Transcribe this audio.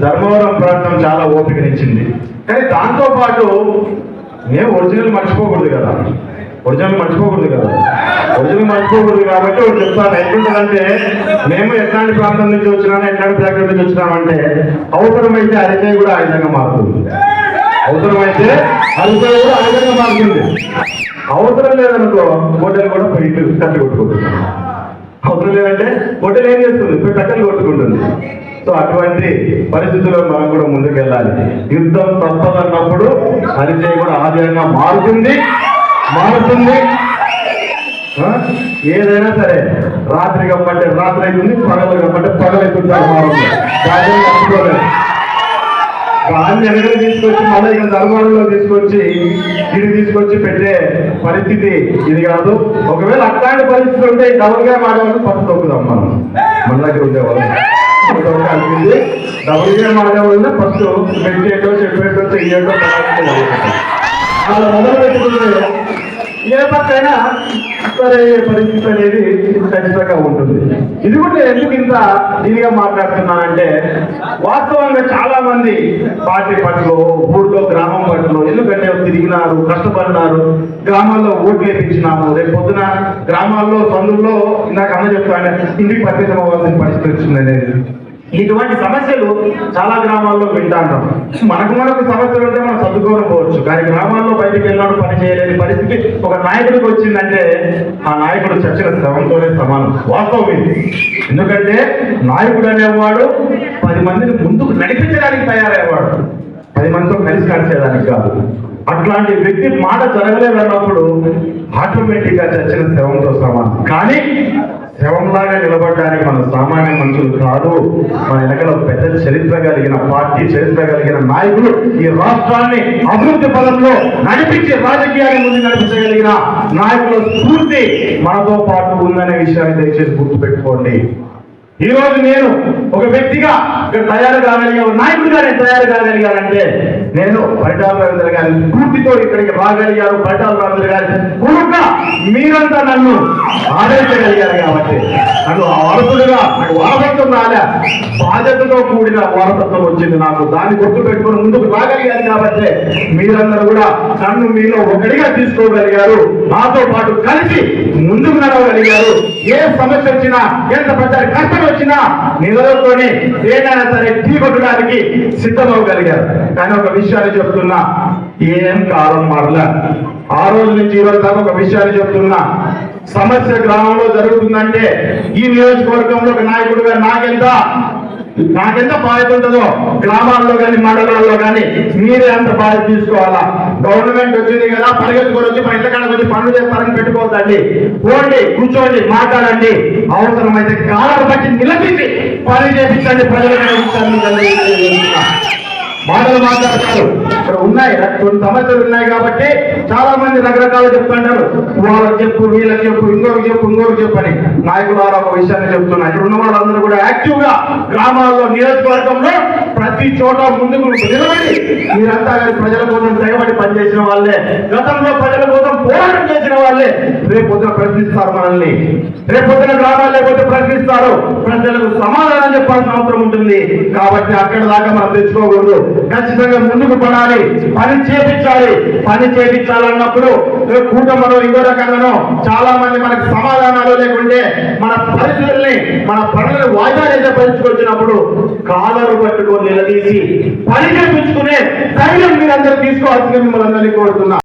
ధర్మవరం ప్రాంతం చాలా ఓపికనిచ్చింది కానీ దాంతో పాటు మేము ఒరిజినల్ మర్చిపోకూడదు కదా. ఒరిజినల్ మర్చిపోకూడదు కదా. ఒరిజినల్ మర్చిపోకూడదు కాబట్టి ఒకటి చెప్తాను. ఎట్లుంటుందంటే మేము ఎట్లాంటి ప్రాంతం నుంచి వచ్చినా ఎట్లాంటి ప్రాంతం నుంచి వచ్చినామంటే అవసరమైతే అరికాయ కూడా ఆ విధంగా మారుతుంది. అవసరమైతే అరికాయ కూడా ఆ విధంగా మారుతుంది. అవసరం లేదనుకో హోటల్ కూడా పెట్టి కట్టి కొట్టుకుంటుంది. అవసరం లేదంటే హోటల్ ఏం చేస్తుంది? పోయి కొట్టుకుంటుంది. సో అటువంటి పరిస్థితుల్లో మనం కూడా ముందుకెళ్ళాలి. యుద్ధం తప్పదన్నప్పుడు పరిచయం కూడా ఆధారంగా మారుతుంది మారుతుంది. ఆ? ఏదైనా సరే రాత్రి కప్పంటే రాత్రి అవుతుంది పగలు కప్పంటే పగలు మారుతుంది. దాన్ని తప్పుకోలేదు తీసుకొచ్చి మళ్ళీ ఇక్కడ ధర్మాలలో తీసుకొచ్చి ఇది తీసుకొచ్చి పెట్టే పరిస్థితి ఇది కాదు. ఒకవేళ అట్లాంటి పరిస్థితి ఉంటే డబుల్గా మాడేవాళ్ళు ఫస్ట్ తొక్కుదాం మనం. మన దగ్గర ఉండేవాళ్ళు. అనిపింది డబుల్గా మాడేవాళ్ళు ఫస్ట్ పెట్టేటో చెప్పేటో చెయ్యేటో అలా మొదలు పెట్టుకుంటే ఏ పక్కైనా సరే పరిస్థితి అనేది ఖచ్చితంగా ఉంటుంది. ఇది కూడా ఎందుకు ఇంత దీనిగా మాట్లాడుతున్నానంటే వాస్తవంగా చాలా మంది పార్టీ పట్ల ఊళ్ళో గ్రామం పట్ల ఎందుకంటే తిరిగినారు కష్టపడినారు గ్రామాల్లో ఓట్లు వేపించినాము. రేపు పొద్దున గ్రామాల్లో సందుల్లో ఇందాక అన్న చెప్తాను ఇంటికి పరిమితం అవ్వాల్సిన పరిస్థితి వచ్చింది అనేది. ఇటువంటి సమస్యలు చాలా గ్రామాల్లో వింటాంటాం. మనకు మనకు సమస్యలు ఉంటే మనం చదువుకోకపోవచ్చు పోవచ్చు. కానీ గ్రామాల్లో బయటికి వెళ్ళినప్పుడు పని చేయలేని పరిస్థితి ఒక నాయకుడికి వచ్చిందంటే ఆ నాయకుడు చచ్చిన శ్రమంతోనే సమానం. వాస్తవం ఇది. ఎందుకంటే నాయకుడు అనేవాడు పది మందిని ముందుకు నడిపించడానికి తయారయ్యేవాడు. పది మందితో కలిసి నడిచేదానికి కాదు. అట్లాంటి వ్యక్తి మాట జరగలేదన్నప్పుడు ఆటోమేటిక్గా చచ్చిన శవంతో సమానం. కానీ శవంలాగా నిలబడడానికి మన సామాన్య మనుషులు కాదు మన వెనకల పెద్ద చరిత్ర కలిగిన పార్టీ చరిత్ర కలిగిన నాయకులు ఈ రాష్ట్రాన్ని అభివృద్ధి పదంలో నడిపించే రాజకీయాన్ని ముందు నడిపించగలిగిన నాయకుల స్ఫూర్తి మనతో పాటు ఉందనే విషయాన్ని దయచేసి గుర్తుపెట్టుకోండి. ఈ రోజు నేను ఒక వ్యక్తిగా ఇక్కడ తయారు కాగలిగా ఒక నాయకుడిగా నేను తయారు కాగలిగానంటే నేను పరిటాల రవీంద్ర గారి స్ఫూర్తితో ఇక్కడికి రాగలిగారు పరిటాల రవీంద్ర గారి కొడుక మీరంతా నన్ను ఆదరించగలిగారు కాబట్టి నన్ను ఆ వారసుడుగా నాకు వారసత్వం రాలే. బాధ్యతతో కూడిన వారసత్వం వచ్చింది నాకు. దాన్ని గుర్తు పెట్టుకుని ముందుకు రాగలిగాను కాబట్టి మీరందరూ కూడా నన్ను మీలో ఒకటిగా తీసుకోగలిగారు. నాతో పాటు కలిసి ముందుకు నడవగలిగారు. ఏ సమస్య వచ్చినా ఎంత పెద్ద కష్టం వచ్చిన నిధులతోని ఏదైనా సరే ఢీకొట్టడానికి సిద్ధమవగలిగారు కానీ ఒక విషయాన్ని చెప్తున్నా ఏం కాలం మారలే. ఆ రోజు నుంచి ఈ రోజు దాకా ఒక విషయాన్ని చెప్తున్నా సమస్య గ్రామంలో జరుగుతుందంటే ఈ నియోజకవర్గంలో ఒక నాయకుడుగా నాకెంత నాకెంత బాధ్యత ఉంటుందో గ్రామాల్లో కానీ మండలాల్లో కానీ మీరే అంత బాధ్యత తీసుకోవాలా? గవర్నమెంట్ వచ్చింది కదా పరిగెత్తుకొని వచ్చి మా ఇంట్లో వచ్చి పనులు చేస్తారని పెట్టుకోవద్దండి. పోండి కూర్చోండి మాట్లాడండి. అవసరమైతే కాలం బట్టి నిలబెట్టి పని చేపించండి ప్రజలకు మాటలు మాట్లాడతారు. ఇక్కడ ఉన్నాయి కొన్ని సమస్యలు ఉన్నాయి కాబట్టి చాలా మంది రకరకాలు చెప్తుంటారు. వాళ్ళకి చెప్పు వీళ్ళకి చెప్పు ఇంకొకటి చెప్పు ఇంకొకటి చెప్పు అని. నాయకులు ఒక విషయాన్ని చెప్తున్నారు. ఇక్కడ ఉన్న వాళ్ళందరూ కూడా యాక్టివ్గా గ్రామాల్లో నియోజకవర్గంలో ప్రతి చోట ముందుకు నిలబడి. మీరంతా కానీ ప్రజల కోసం దయబడి పనిచేసిన వాళ్ళే. గతంలో ప్రజల కోసం పోరాటం చేసిన వాళ్ళే. రేపు ప్రశ్నిస్తారు మనల్ని. రేపు పొద్దున గ్రామాలు లేకపోతే ప్రశ్నిస్తారు. ప్రజలకు సమాధానం చెప్పాల్సిన అవసరం ఉంటుంది. కాబట్టి అక్కడ దాకా మనం తెచ్చుకోకూడదు. ఖచ్చితంగా ముందుకు పడాలి. పని చేపించాలి. పని చేపించాలన్నప్పుడు రేపు కూటమిలో ఇంకో రకంగానో చాలా మంది మనకు సమాధానాలు లేకుంటే మన పరిస్థితుల్ని మన పనులను వాయిదా చేసే పరిస్థితికి వచ్చినప్పుడు కాలరు పట్టుకొని నిలదీసి పని చేపించుకునే ధైర్యం మీరందరూ తీసుకోవాల్సింది మిమ్మల్ని అందరినీ కోరుతున్నా.